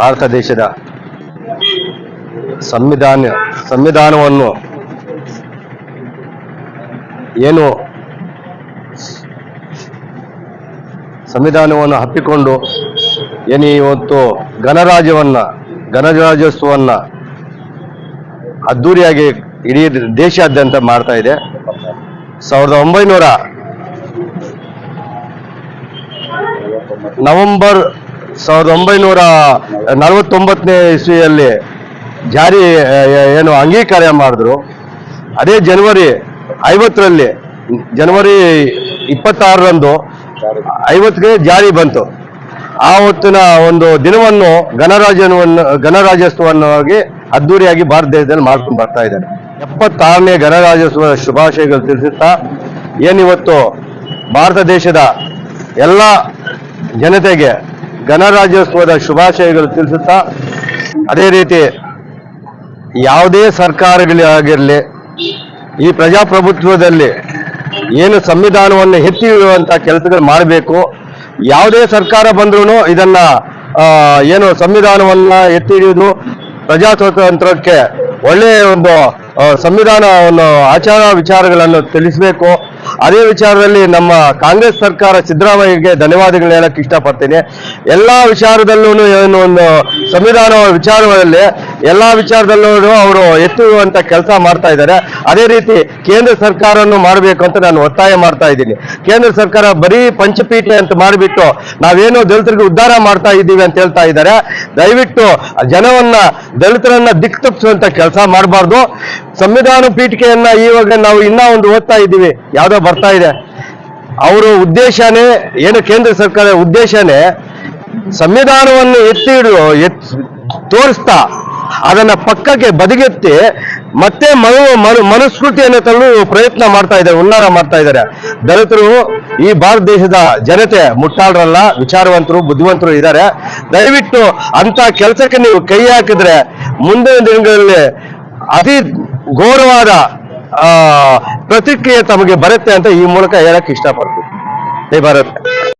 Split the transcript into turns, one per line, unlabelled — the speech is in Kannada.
ಭಾರತ ದೇಶದ ಸಂವಿಧಾನ, ಸಂವಿಧಾನವನ್ನು ಏನು ಸಂವಿಧಾನವನ್ನು ಹಪ್ಪಿಕೊಂಡು ಏನು ಇವತ್ತು ಗಣರಾಜ್ಯವನ್ನ ಗಣರಾಜ್ಯೋತ್ಸವನ್ನ ಅದ್ದೂರಿಯಾಗಿ ಇಡೀ ದೇಶಾದ್ಯಂತ ಮಾಡ್ತಾ ಇದೆ. ಸಾವಿರದ ಒಂಬೈನೂರ ನವೆಂಬರ್ ಸಾವಿರದ ಒಂಬೈನೂರ ನಲವತ್ತೊಂಬತ್ತನೇ ಇಸ್ವಿಯಲ್ಲಿ ಜಾರಿ ಏನು ಅಂಗೀಕಾರ ಮಾಡಿದ್ರು. ಅದೇ ಜನವರಿ ಐವತ್ತರಲ್ಲಿ, ಜನವರಿ ಇಪ್ಪತ್ತಾರರಂದು ಐವತ್ತಿಗೆ ಜಾರಿ ಬಂತು. ಆ ಹೊತ್ತಿನ ಒಂದು ದಿನವನ್ನು ಗಣರಾಜ್ಯವನ್ನು ಗಣರಾಜ್ಯೋತ್ಸವವಾಗಿ ಅದ್ದೂರಿಯಾಗಿ ಭಾರತ ದೇಶದಲ್ಲಿ ಮಾಡ್ಕೊಂಡು ಬರ್ತಾ ಇದ್ದಾರೆ. ಎಪ್ಪತ್ತಾರನೇ ಗಣರಾಜ್ಯೋತ್ಸವ ಶುಭಾಶಯಗಳು ತಿಳಿಸುತ್ತಾ, ಏನಿವತ್ತು ಭಾರತ ದೇಶದ ಎಲ್ಲ ಜನತೆಗೆ ಗಣರಾಜ್ಯೋತ್ಸವದ ಶುಭಾಶಯಗಳು ತಿಳಿಸುತ್ತಾ, ಅದೇ ರೀತಿ ಯಾವುದೇ ಸರ್ಕಾರಗಳಾಗಿರಲಿ ಈ ಪ್ರಜಾಪ್ರಭುತ್ವದಲ್ಲಿ ಏನು ಸಂವಿಧಾನವನ್ನು ಎತ್ತಿ ಕೆಲಸಗಳು ಮಾಡಬೇಕು, ಯಾವುದೇ ಸರ್ಕಾರ ಬಂದ್ರೂ ಇದನ್ನ ಏನು ಸಂವಿಧಾನವನ್ನ ಎತ್ತಿ ಹಿಡಿಯುವುದು ಪ್ರಜಾತಂತ್ರಕ್ಕೆ ಒಳ್ಳೆಯ ಒಂದು ಸಂವಿಧಾನವನ್ನು ಆಚಾರ ವಿಚಾರಗಳನ್ನು ತಿಳಿಸಬೇಕು. ಅದೇ ವಿಚಾರದಲ್ಲಿ ನಮ್ಮ ಕಾಂಗ್ರೆಸ್ ಸರ್ಕಾರ ಸಿದ್ದರಾಮಯ್ಯಗೆ ಧನ್ಯವಾದಗಳು ಹೇಳಕ್ ಇಷ್ಟಪಡ್ತೀನಿ. ಎಲ್ಲಾ ವಿಚಾರದಲ್ಲೂ ಏನು ಒಂದು ಸಂವಿಧಾನ ವಿಚಾರದಲ್ಲಿ ಎಲ್ಲಾ ವಿಚಾರದಲ್ಲೂ ಅವರು ಎತ್ತುವಂತ ಕೆಲಸ ಮಾಡ್ತಾ ಇದ್ದಾರೆ. ಅದೇ ರೀತಿ ಕೇಂದ್ರ ಸರ್ಕಾರವನ್ನು ಮಾಡಬೇಕು ಅಂತ ನಾನು ಒತ್ತಾಯ ಮಾಡ್ತಾ ಇದ್ದೀನಿ. ಕೇಂದ್ರ ಸರ್ಕಾರ ಬರೀ ಪಂಚಪೀಠೆ ಅಂತ ಮಾಡಿಬಿಟ್ಟು ನಾವೇನು ದಲಿತರಿಗೆ ಉದ್ಧಾರ ಮಾಡ್ತಾ ಇದ್ದೀವಿ ಅಂತ ಹೇಳ್ತಾ ಇದ್ದಾರೆ. ದಯವಿಟ್ಟು ಜನವನ್ನ ದಲಿತರನ್ನ ದಿಕ್ ತಪ್ಪಿಸುವಂತ ಕೆಲಸ ಮಾಡಬಾರ್ದು. ಸಂವಿಧಾನ ಪೀಠಿಕೆಯನ್ನ ಇವಾಗ ನಾವು ಇನ್ನ ಒಂದು ಓದ್ತಾ ಇದ್ದೀವಿ. ಯಾವುದೋ ಬರ್ತಾ ಇದೆ. ಅವರ ಉದ್ದೇಶನೇ, ಏನು ಕೇಂದ್ರ ಸರ್ಕಾರದ ಉದ್ದೇಶನೇ, ಸಂವಿಧಾನವನ್ನು ಎತ್ತಿ ಹಿಡಿದು ತೋರಿಸ್ತಾ, ಅದನ್ನ ಪಕ್ಕಕ್ಕೆ ಬದಿಗೆತ್ತಿ, ಮತ್ತೆ ಮನು ಮನು, ಮನುಸ್ಮೃತಿಯನ್ನು ತರಲು ಪ್ರಯತ್ನ ಮಾಡ್ತಾ ಇದ್ದಾರೆ ಉನ್ನಾರ ಮಾಡ್ತಾ ಇದ್ದಾರೆ. ದಲಿತರು ಈ ಭಾರತ ದೇಶದ ಜನತೆ ಮುಟ್ಟಾಳರಲ್ಲ ವಿಚಾರವಂತರು, ಬುದ್ಧಿವಂತರು ಇದ್ದಾರೆ. ದಯವಿಟ್ಟು ಅಂತ ಕೆಲಸಕ್ಕೆ ನೀವು ಕೈ ಹಾಕಿದ್ರೆ ಮುಂದಿನ ದಿನಗಳಲ್ಲಿ ಅತಿ ಘೋರವಾದ ಪ್ರತಿಕ್ರಿಯೆ ತಮಗೆ ಬರುತ್ತೆ ಅಂತ ಈ ಮೂಲಕ ಹೇಳಕ್ ಇಷ್ಟಪಡ್ತೀನಿ. ಭಾರತ್.